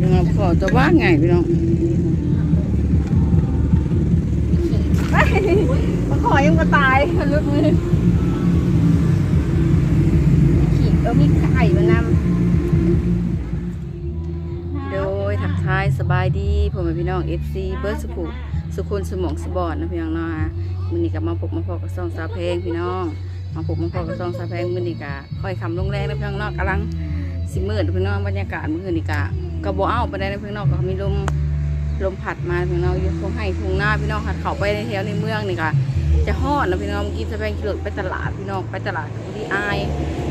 ยังไงพอจะว่าไงพี่น้องมาขอยังมาตายลุกมือขีดเออมีไข่มานำโดยทักทายสบายดีผมเป็นพี่น้อง FC เบิร์ดสุขุสุขุนสมองสบอดนะพี่น้องเนาะมื้อนี้ก็มาพบมาพอกับซองสาวเพลงพี่น้องมาพบมาพอกับซองสาวเพลงมื้อนี้ก็ค่อยคำลงแรงนะพี่น้องเนาะกำลังสิมืดพี่น้องบรรยากาศมื้อนี้ก็ ก็บ่เอาไปได้ในะพี่อน้องก็มีลมลมพัดมาพี่น้องอยู่ตรงให้ทุ่งหน้าพี่น้องหัดเขาไปในแถวในเมืองนี่ก็จะฮอดนะพี่น้องเมื่อกี้สาวเพลงขี่รถไปตลาดพี่น้องไปตลาดกับที่อาย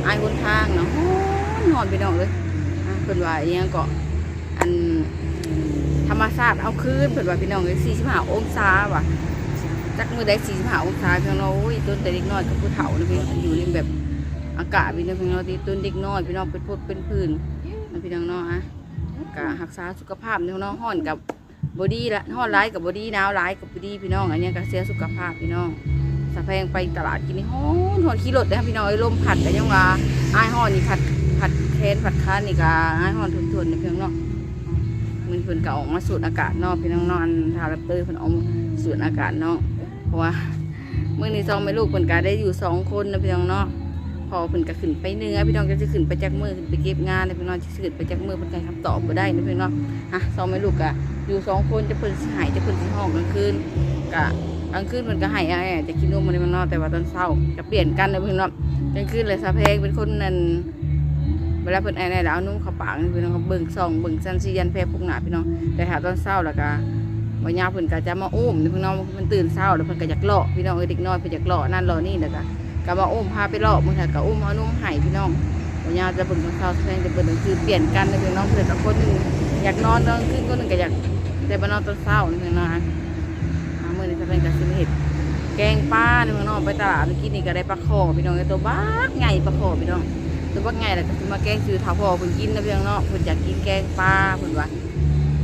อายบนทางเนาะฮอนฮอนพี่น้องเลยอะเพิ่นว่าอหยังก็อันธรรมชาติเอาคืนเปิดว่าพี่น้องเลย45องศาว่ะจักมือได้45องศาพี่น้องโอ้ยต้นแต่เด็กน้อยกับผู้เฒ่านะพี่น้องอยู่ในแบบอากาศพี่น้องพี่น้องที่ต้นเด็กน้อยพี่น้องเป็นพดเป็นพื้นนะพี่น้องเนาะอะ กะรักษาสุขภาพพี่น้องห้อนกับบอดี้ละห้อนร้ายกับบอดี้หนาวร้ายกับบอดี้พี่น้อง อันนี้ก็เสียสุขภาพพี่น้องสะแพงไปตลาดกินนี่ห้อนห้อนขี่รถเลยพี่น้องไอ้ลมพัดแต่ยังว่าอ้ายห้อนนี่พัดพัดแขนพัดขานี่ก็อ้ายห้อนทนๆนะพี่น้องเนาะมันเพิ่นก็ออกมาสูดอากาศนอกพี่น้องนอนทารปเตอร์เพิ่นออกมาสูดอากาศนาะเพราะว่าเมื่อนี้ซองไม่ลูกเพิ่นก็ได้อยู่สองคนนะพี่น้องเนาะ พอเพิ่นก็ขึ้นไปเนื้อพี่น้องก็จะขึ้นไปจากมือขึ้นไปเก็บงานพี่น้องจะขึ้นไปจากมือเพิ่นก็คำตอบบ่ได้นะพี่น้องฮะซองไม่ลูกก็อยู่สองคนจะเพิ่นสิหายจะเพิ่นสิห้องกลางคืนก็กลางคืนเพิ่นก็ให้อ้ายจะกินนมอะไรมันนาะแต่ว่าตอนเช้าจะเปลี่ยนกันนะพี่น้องกลางคืนเลยซาเพงเป็นคนนั้นเวลาเพิ่นไอ้ในแล้วเอานุ่มเข้าปากพี่น้องเบิ่งซองเบิ่งซันซียันแพ้พวกหนาพี่น้องแต่ถ้าตอนเช้าแล้วก็วันยาเพิ่นก็จะมาอุ้มพี่น้องมันตื่นเช้าแล้วเพิ่นก็อยากเลาะพี่น้องเอ้ยเด็กน้อยเพิ่นอยากเลาะนั่นเลาะนี่แล้วก็ ก็มาอุ้มพาไปเลาะมื้อถ้าก็อุ้มเอานุ่มให้พี่น้องวันยามจะเบิ่งตอนเช้าแสดงจะเบิ่งตอนคืนเปลี่ยนกันนะพี่น้องเพิ่นกับคนหนึ่งอยากนอนตอนคืนคนหนึ่งก็อยากแต่มานอนตอนเช้านี่พี่น้องอะหามื้อนี้จะเป็นก็สิมาเฮ็ดแกงปลานี่พี่น้องไปตลาดเมื่อกี้นี่ก็ได้ปลาคอพี่น้องไอตัวบักใหญ่ปลาคอพี่น้องตัวว่าไงล่ะก็คือมาแกงซื้อถาวรเพิ่นกินนะพี่น้องเนอยากกินแกงปลาเพิ่นว่า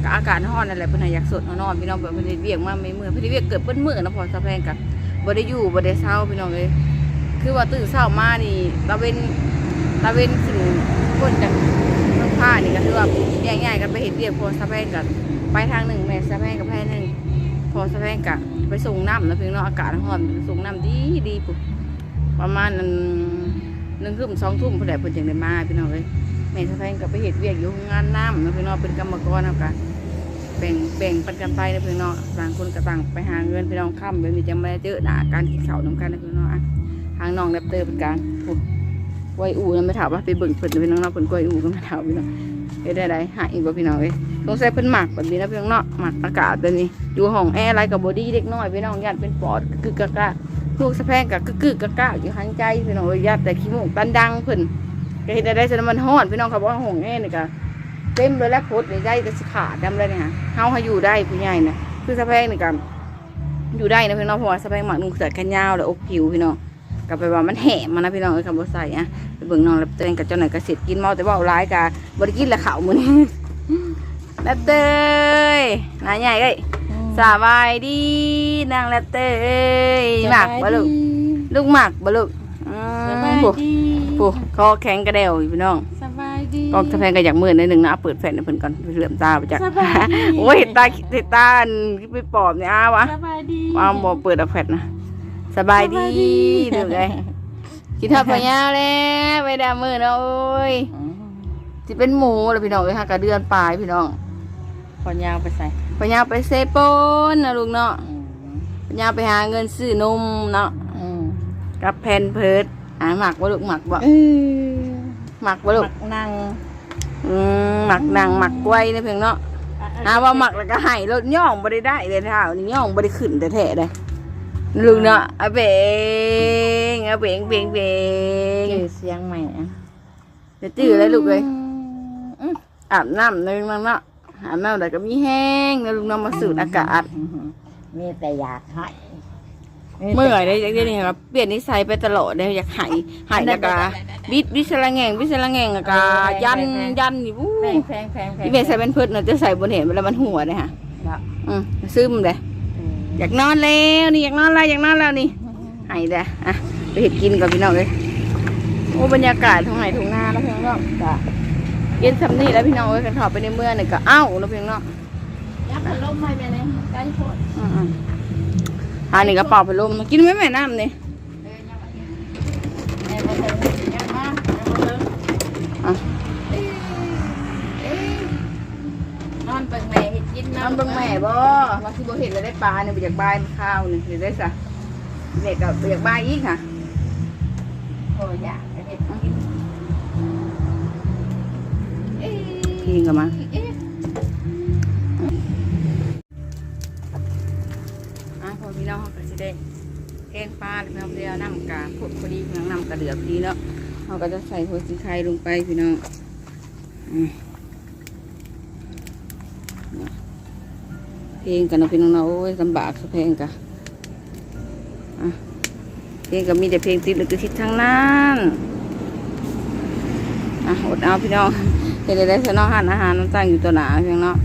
ก็อากาศร้อนนั่นแหละเพิ่นให้อยากสดนอนพี่น้องเพิ่นเพิ่นได้เวียกมาไม่มื้อเพิ่นเวียกเกิดเปิ้นมื้อนะพอสะแพงกับบ่ได้อยู่บ่ได้เช้าพี่น้องเอ้ย คือว่าตื่นเช้ามานี่ตะเวนตะเวนขึ้นพ้นจากน้ำผ้านี่ก็คือว่าแยกย้ายกันไปเฮ็ดเวียกพอสะแพงกับไปทางหนึ่งแม่สะแพงกับแพงหนึ่งพอสะแพงกับไปส่งน้ำนะพี่น้องอากาศร้อนส่งน้ำดีดีปุ๊บประมาณนั้นหนึ่งทุ่มสองทุ่มพอนได้เพิ่นจังได้มาพี่น้องเอ้ยแม่สะแพงก็ไปเฮ็ดเวียกอยู่งานน้ำนาะพี่น้องเป็นกรรมกรนะกันแบ่งแบ่งปันกันไปนะพี่น้องต่างคนก็ต่างไปหาเงินพี่น้องค่ำแบบนี้จะไม่เจอหน้าการกินข้าวน้ำกันนะพี่น้องอะางน้องแรปเตอร์เป็นการโอ้กล้วยอูนะไม่ถามว่าไปเบิ่งเพิ่นพี่น้องเนาะเพิ่นกล้วยอูก็ไม่ถามพี่น้องเอ้ยได้ได้หาอีกบ่พี่น้องเอ้ยสงสัยเพิ่นหมักแบบนี้นะพี่น้องเนาะหมักอากาศแบบนี้อยู่ห้องแอร์อะไรกับบอดี้เด็กน้อยพี่น้องญาติเป็นปอดคือกะกะพวกสะแพงกับกึกกึกกะกะอยู่หันใจพี่น้องยัดแต่ขี้มูกตันดังเพิ่นก็เห็นได้สนมันฮ้อนพี่น้องเขาบอกว่าหงแง่นี่ก็เต็มเลยแล้วโคตรในใจจะสิขาดดำเลยเนี่ยฮะเฮาให้อยู่ได้ผู้ใหญ่นะคือสะแพงนี่ก็อยู่ได้นะพี่น้องเพราะว่าสะแพงหมักนุ่งเสื้อแขนยาวแล้วอกผิวพี่น้อง ก็ไปว่ามันแหมมานะพี่น้องเอ้ยคำบ่ใส่อะไปเบิ่งน้องแล้วเต้นกับเจ้าหน่อยก็เสร็จกินเมาแต่ว่าเอาร้ายกะบ่ได้กินละข้าวมื้อนี้แล้วเต้ยนายใหญ่เอ้ยสบายดีนางแล้วเต้ยหมักบ่ลูกลูกหมักบ่ลูกอืสมบายปุ๊ดีปุ๊คอแข็งกระเดวอยู่พี่น้อง สบายดี กองสะแพงก็อยากมือในหนึ่งนะเอาเปิดแฟนให้เพิ่นก่อนไปเหลื่อมตาไปจักสบายดี โอ้ยเห็นตาเห็นตาอันที่ไปปอบเนี่ยอ้าวะสบายดี อ้าวบ่เปิดเอาแฟนนะ สบายดีเดูเลยกินทอดปลายาวแล้วไปดามือเนาะโอ้ยสิเป็นหมูแล้วพี่น้องเอ้ยฮะกระเดือนปลายพี่น้องขอนยาวไปใส่ปลายาวไปเซโปนนะลูกเนาะปลายาวไปหาเงินซื้อนมเนาะกับแพนเพิร์ดอ่าหมักบ่ลูกหมักบ่เออหมักบ่ลูกนั่งอืมหมักนางหมักกล้วยนี่เพียงเนาะหาว่าหมักแล้วก็ให้รถย่องบ่ได้ได้เลยเท้านี่ย่องบ่ได้ขึ้นแต่แท้ๆเลย ลุงเนาะอะเบงอะเบงเบงเบงชื่อเสียงใหม่อะเดี๋ยวจื้อเลยลูกเลยอาบน้ำในมังเนาะอาบน้ำแล้วก็มีแห้งแล้วลุงเนาะมาสูดอากาศมีแต่อยากให้เมื่อยได้จังนี้ครับเปลี่ยนนิสัยไปตลอดเลยอยากใหายหายแล้วก็บิดบิดสละแงงบิดสละแงงแล้วก็ยันยันอยู่วู้แพงแพงแพงแพงที่เมใส่เป็นเพิดเนาะจะใส่บนเห็นเวลามันหัวเลยค่ะแล้วอืมซึมเลย อยากนอนแล้วนี่อยากนอนแล้วอยากนอนแล้วนี่ใหายเลยอะไปเห็ดกินก่อนพี่น้องเลยโอ้บรรยากาศทุ่งไหนทุ่งนาแล้วพี่น้องจ้ะอกินสำนี่แล้วพี่น้องเอ้ยกันถอดไปในเมื่อนี่ก็เอ้าแล้วเพียงเนาะยับพัดลมไม่ไปเลยใกล้โพดอืมๆอันนี้ก็เป่าไปลมกินไหมแม่น้ำนี่ยนอนเบิ่งแม่ นน้ำเบิ่งแม่บ่ว่าสิบ่เห็นแล้วได้ปลาเนี่ยบ่อยากบายมันข้าวนี่เห็นได้ซะเด็กก็บ่อยากบายอีกค่ะโอ้ยอยากไปเฮ็ดกินเอ๊ะกินกันมาเอ๊ะอะพอพี่น้องเขาก็สิได้แกงปลาหรือน้ำเดียวน้ำกาพดพอดีพี่น้องน้ำกระเดือกดีเนาะเขาก็จะใส่หัวสีไข่ลงไปพี่น้องอืมเนี่ย เพลงกันเนาะพี่น้องเนาะโอ้ยลำบากสะเพลงกันอะเพลงก็มีแต่เพลงติดหรือติดทั้งนั้นอะอดเอาพี่น้องเห็นได้ได้เสนอหันอาหารน้ำตั้งอยู่ตัวหนาพี่น้องเนาะ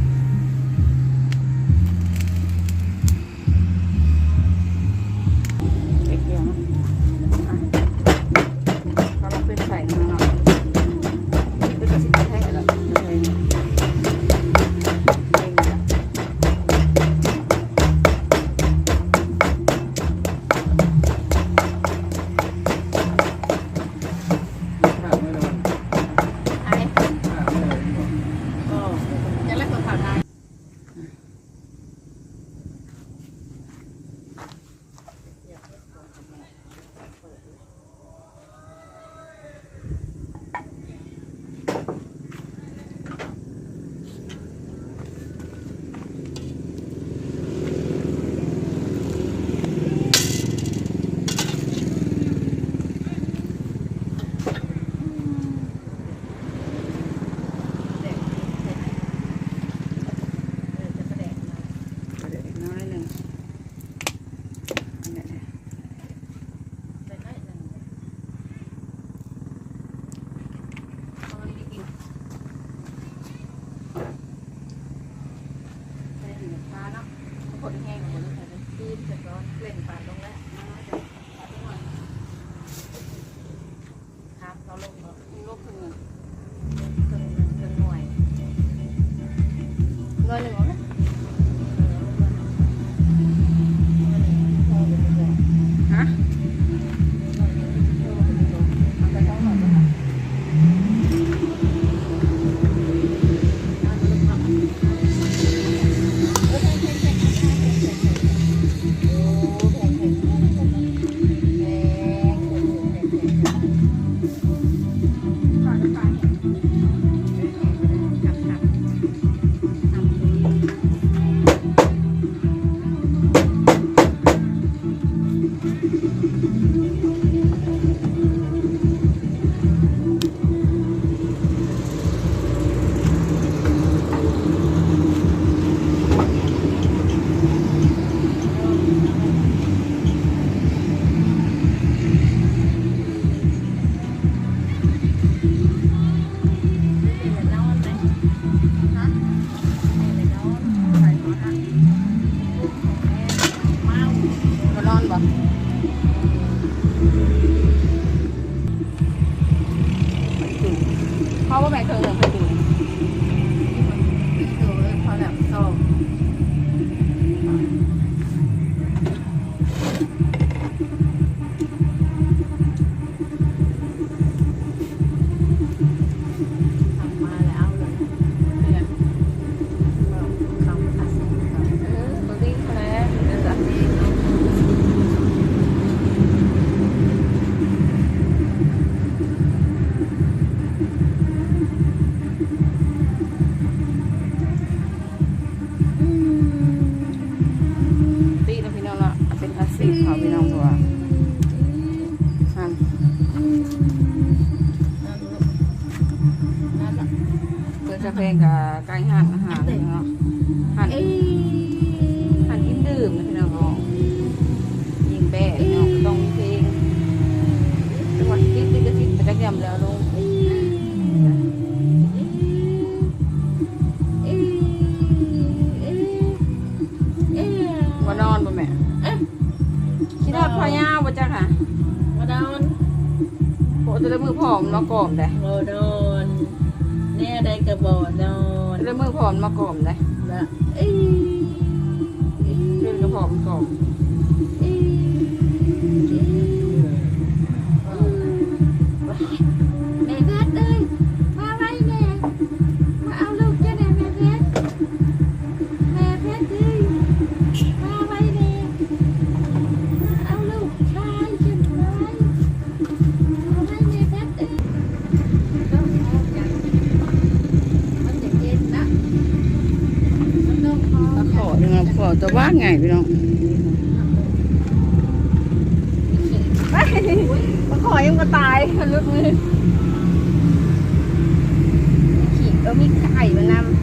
ม คิดทอดพอยาวบ่จ้ะค่ะมาดอนโปะจะได้มือผอมเนาะกรอบเลยโมดอนเนี่ยได้กระบอกนอนเรื่องมือพร้อมมากล่อมเลยนะเอ้ยเรื่องกระพร้อมกล่อม หนึ่งขอจะว่าไงพี่น้องตะขอยังก็ตายลุกมือขีดเออมีไข่มานำ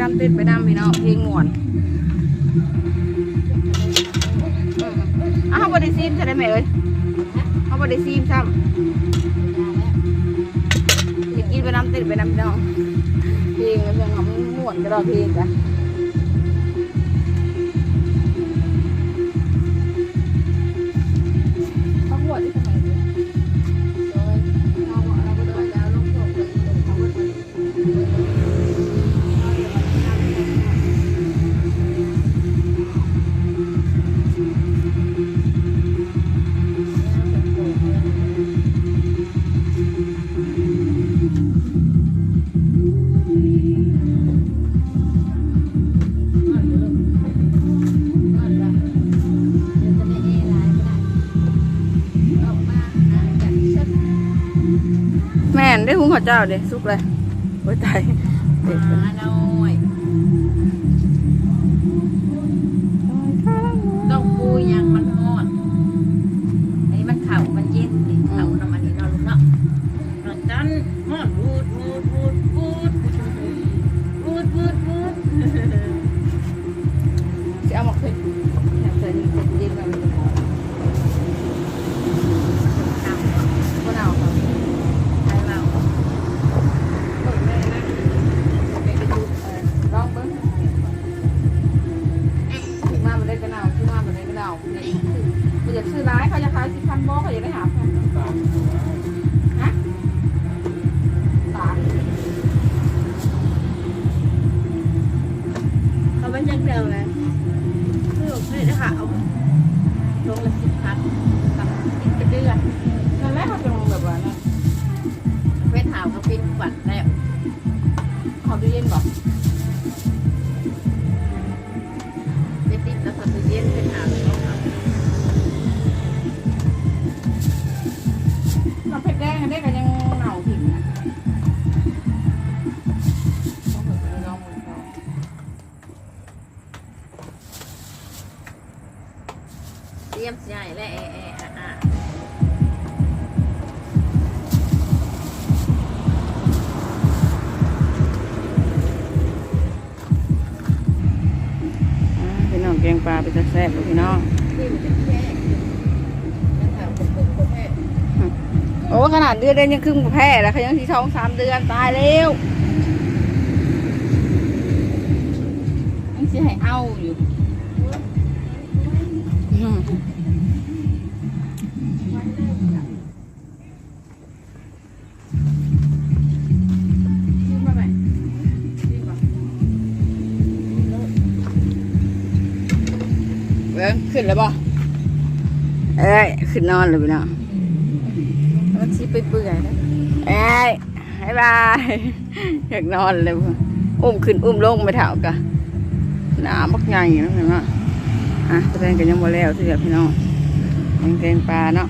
ดกินไปดำต้นไปดำพี่น้องเพลงม่วนอ้าวเขาบไดซีมใช่ไหมเอ้ยเขาบอดซีมซ้ำเห็ดกินไปดำต้นไปดำพี่น้องเพลงเพลงของม่วนก็รอเพลงจ้ะ เจ้าเด้สุกเลยโอ้ยตายเด็กเป็นมาหน่อ พี่น้อง โอ้ขนาดเดือนเดือนยังครึ่งกว่าแพ้แล้วเขายังที่ท้องสามเดือนตายแล้วยังสิให้เอาอยู่ งขึ้นแล้วบ่เอ้ยขึ้นนอนเลยพี่น้องมันชีไปเปื่อยนะเอ้ยบายบายอยากนอนเลยว่ะอุ้มขึ้นอุ้มลงไปเท่ากะหนาบักใหญ่นะเห็นไหมอะแสดงกันยังบ่แล้วที่เดียวพี่น้องแกงแกงปลาเนาะ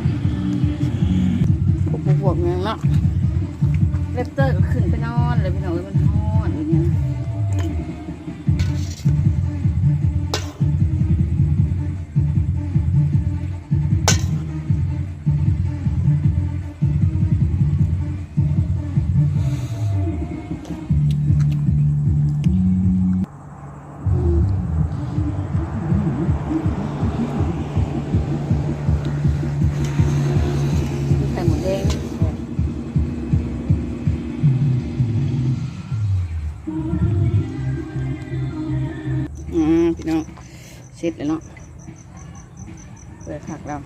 พวกพวกๆยังเนาะเลปเตอร์ก็ขึ้นไปนอนเลยพี่น้องเอ้ยมัน เสร็จแล้วเนาะเปิดผักเรา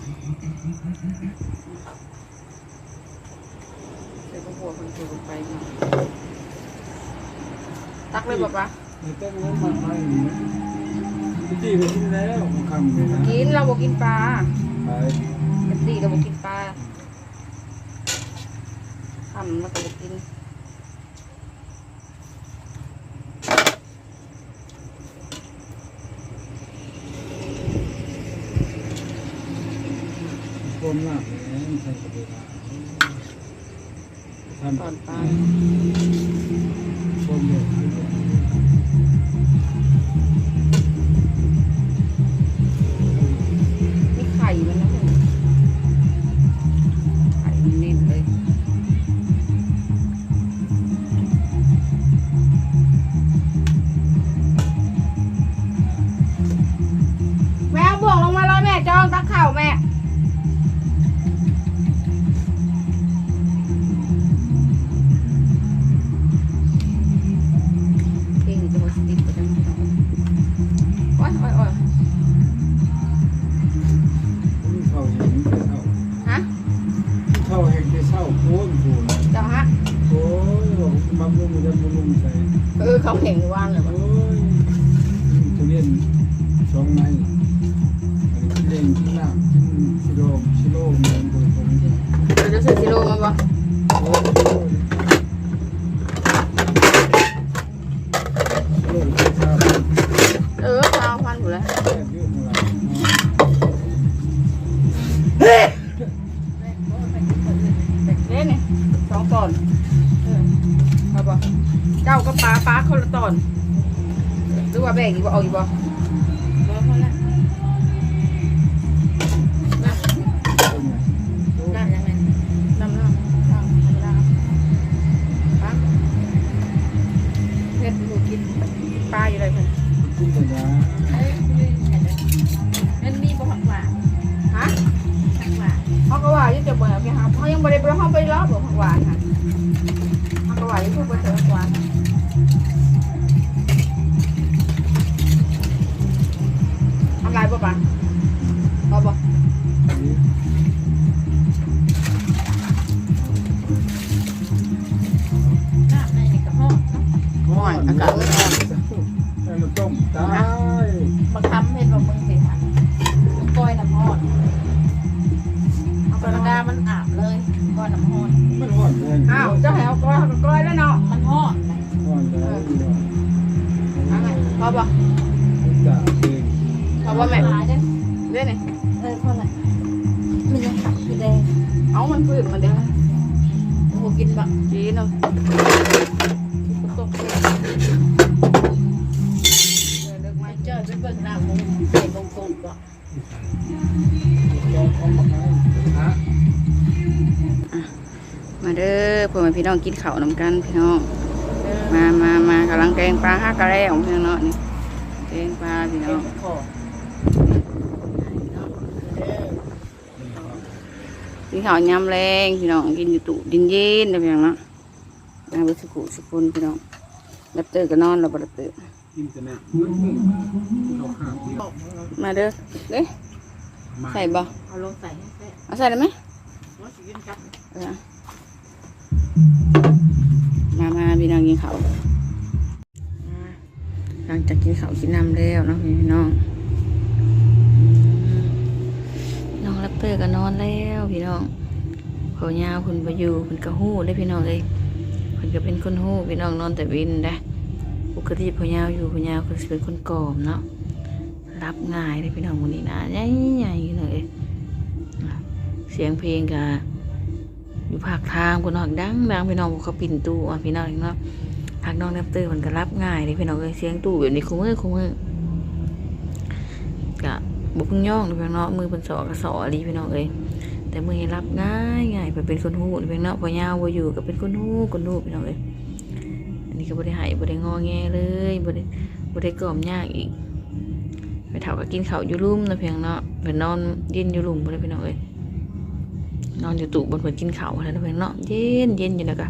ใส่ข้าวโพดคนถูลงไปเนาะตักเลยป่ะปะในต้นนั้นมาไปนี่พี่จีไปกินแล้วของคำเลยนะกินเราบอกกินปลาไปปกติเราบอกกินปลาทำแล้วก็บอกกิน คนมากเลยใช่กับเวลาทำตอนปลาน องตอนเออเอาบ่เจ้าก็ปลาปลาคนละตอนหรือว่าแบ่งอีกบ่เอาอีกบ่บ่ ทำลาปะ เด้อพ่อแม่พี่น้องกินข้าวนำกันพี่น้อง มามามากำลังแกงปลาห้ากะแล้วพี่น้องเนาะนี่แกงปลาพี่น้องขอกินข้าวยำแรงพี่น้องกินอยู่ตู้ดินเย็นๆนะพี่น้องเนาะนาบุสุกุสุกุนพี่น้องรับเตอก็นอนแล้วบ่รับเตอกินแต่แม่มื้อมื้อเอาข้าวเดียวมาเด้อเด้มาใส่บ่เอาลงใส่ให้แซ่เอาใส่ได้ไหม มามาพี่น้องกินข้าวหลังจากกินข้าวกินน้ำแล้วเนาะพี่น้อง น้องรับเตอก็นอนแล้วพี่น้องเขายาวคุณไปอยู่คุณก็หู้ได้พี่น้องเลยคุณก็เป็นคนหู้พี่น้องนอนแต่วินได้ปกติพอยาวอยู่พอยาวก็สิเป็นคนกอมเนาะรับง่ายเลยพี่น้องคนนี้นะใหญ่ใหญ่ๆเลยเสียงเพลงกะ อยู่ภาคทางพี่น้องดังดังพี่น้องเขาปิ่นตู้อะพี่น้องเนาะทางน้องแนบเตอร์มันก็รับง่ายเลยพี่น้องเอ้ยเสียงตู้แบบนี้คุ้มือคุ้มือกะบุกย่องเลยพี่น้องมือเป็นสอกระสอดีพี่น้องเอ้ยแต่มือให้รับง่ายง่ายไปเป็นคนหูพี่น้องพอยาวบ่อยู่ก็เป็นคนหูคนหูพี่น้องเอ้ยอันนี้ก็บ่ได้ใหายบ่ได้งอแงเลยบ่ได้บ่ได้กล่อมยากอีกไปเท่าก็กินข้าวอยู่ลุ่มนะเพียงเนาะไปนอนย็นอยู่ลุ่มบ่ได้พี่น้องเอ้ย นอนอยู่ตู้บนเพิ่นกินข้าวอะไรนะเพียงเนาะเย็นเย็นอยู่แล้วก็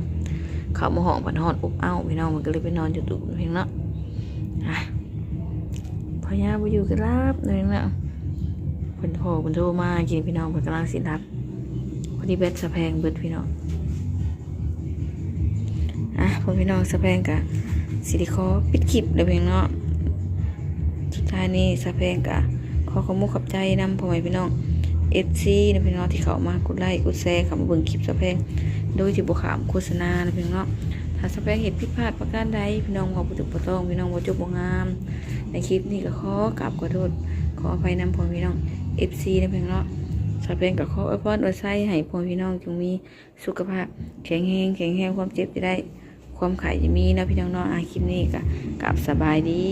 ข้าวมาห่องผันหอนอบอ้าวพี่น้องมันก็เลยไปนอนอยู่ตู้เพียงเนาะอะพญาบ่อยู่ก็รับนั่นเองละเพิ่นโทรเพิ่นโทรมากินพี่น้องเพิ่นกำลังสิรับพอดีแบตสะแพงเบิดพี่น้องอะพ่อพี่น้องสะแพงกะสิริคอปิดคลิปเด้อพี่น้องสุดท้ายนี้สะแพงกะขอขอมุกขอบใจนำพ่อแม่พี่น้อง FC นะพี่น้องที่เขามากดไลค์กดแชร์เขามาเบิ่งคลิปสะแพงโดยที่บ่ขามโฆษณานะพี่น้องถ้าสะแพงเห็นผิดพลาดประการใดพี่น้องบ่บ่ถูกบ่ต้องพี่น้องบ่จบบ่งาม ในคลิปนี้ก็ขอกราบขอโทษขออภัยนำพ่อพี่น้อง FC นะพี่น้องสะแพงก็ขออวยพรอวยไส้ให้พ่อพี่น้องจงมีสุขภาพ แข็งแรงแข็งแรงความเจ็บจะได้ ความขายจะมีนะพี่น้องเนาะอะคลิปนี้ก็กลับสบายดี